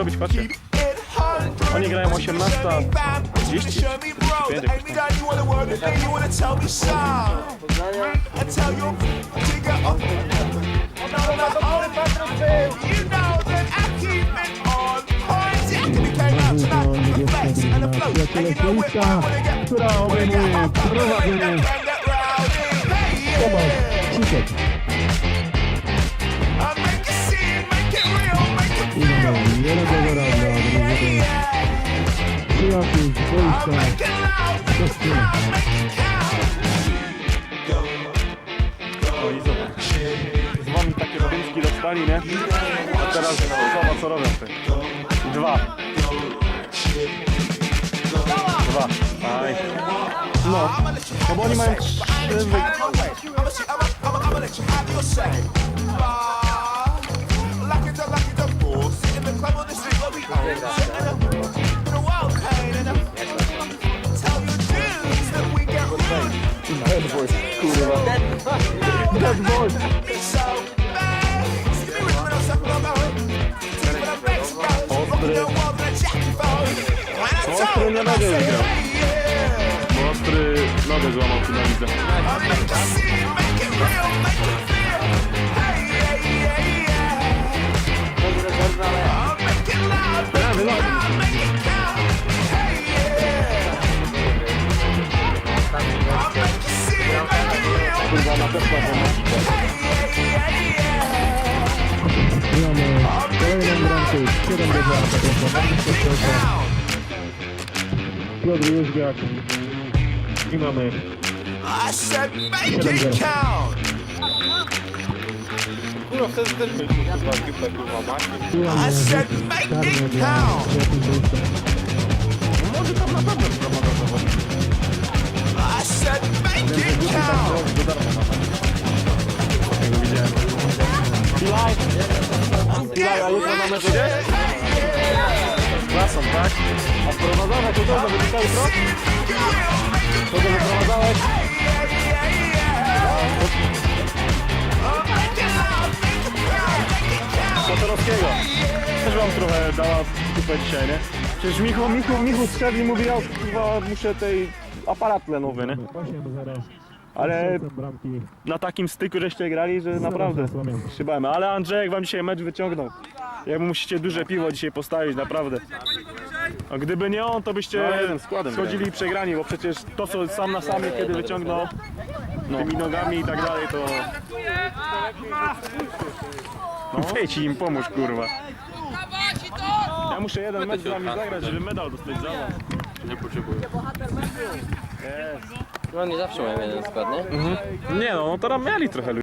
zrobić, patrzcie. Oni grają 18, 30, 45 jakoś tam. Przyjaciele Śląska, która obejmuje prowadzenie. Tomasz Ciszek. Przyjaciół z boiska. No wami takie rynki dostali, nie? A teraz zobacz co robią ty. Dwa. Dwa. Aj. No. No bo oni mają trzy. Ostry. Ostry nie będzie wygrał. Bo ostry nogę złamał tu widzę. ama. Öğren Brankovic. Kerem Bezi arkadaşlar. Piotr Yüzgak. İmamı. I said make it count. Kurwa, chcesz też mieć kurwa, kurwa, kurwa, I said make it count. A jutro na meczu gdzieś? Z klasą, tak? A wprowadzone to dobrze, będzie cały krok? Kogo wyprowadzałeś? Motorowskiego. Też wam trochę dała kupę dzisiaj, nie? Przecież Michu, Michu, Michu strzelił i mówi, ja kurwa muszę tej aparat tlenowy, nie? 8 do 0. Ale na takim styku żeście grali, że naprawdę się bałem. Ale Andrzejek wam dzisiaj mecz wyciągnął. Jak musicie duże piwo dzisiaj postawić, naprawdę. A gdyby nie on, to byście schodzili i przegrani, bo przecież to co sam na samie kiedy wyciągnął tymi nogami i tak dalej, to... No wejdź im pomóż, kurwa. Ja muszę jeden mecz z wami zagrać, żeby medal dostać za was. Nie potrzebuję. No nie zawsze mają jeden skład, nie? Nie no, no tam mieli trochę ludzi.